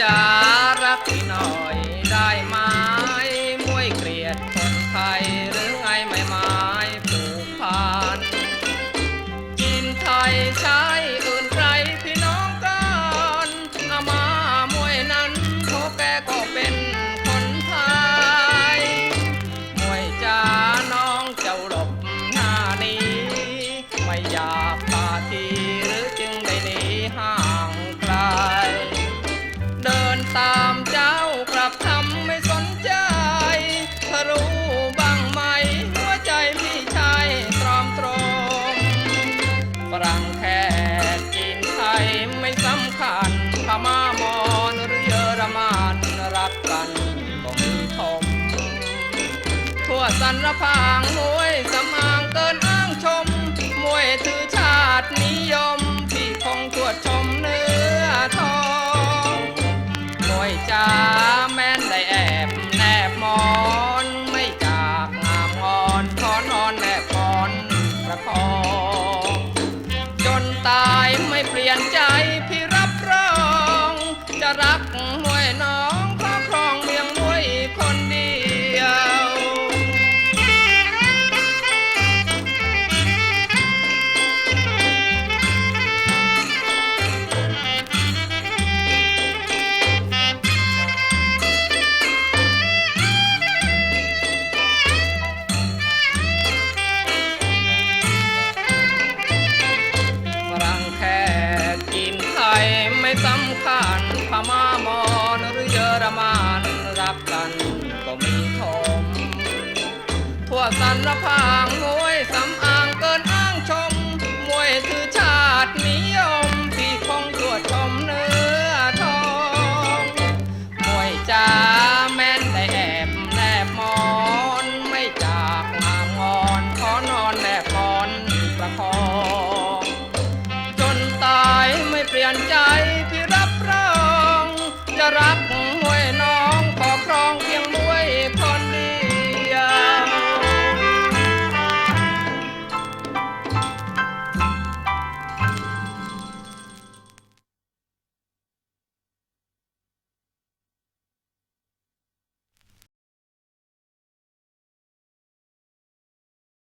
จ๋ารักพี่หน่อยได้ไหมมวยเกลียดคนไทยหรือไงไม่ไม้ผูกพันกินไทยช้า วสรรพางมวยสำอางเกินอ้างชม มวยถือชาตินิยม พี่คงตรวจชมเนื้อทอง มวยจ้าแม่นได้แอบแนบมอน ไม่จากงามงอนขอนอนแนบมอนประคองจนตายไม่เปลี่ยนใจ สำคัญพม่ามอนหรือเยอรมันรักกันก็มีทมทั่วสรรพางมวยสำอางเกินอ้างชม มวยถือชาตินิยมพี่คงตรวจชมเนื้อทองมวยจ้าแม่นได้แอบแนบมอน ไม่จากงามงอนขอนอนแนบมอนประคอง จนตายไม่เปลี่ยนใจ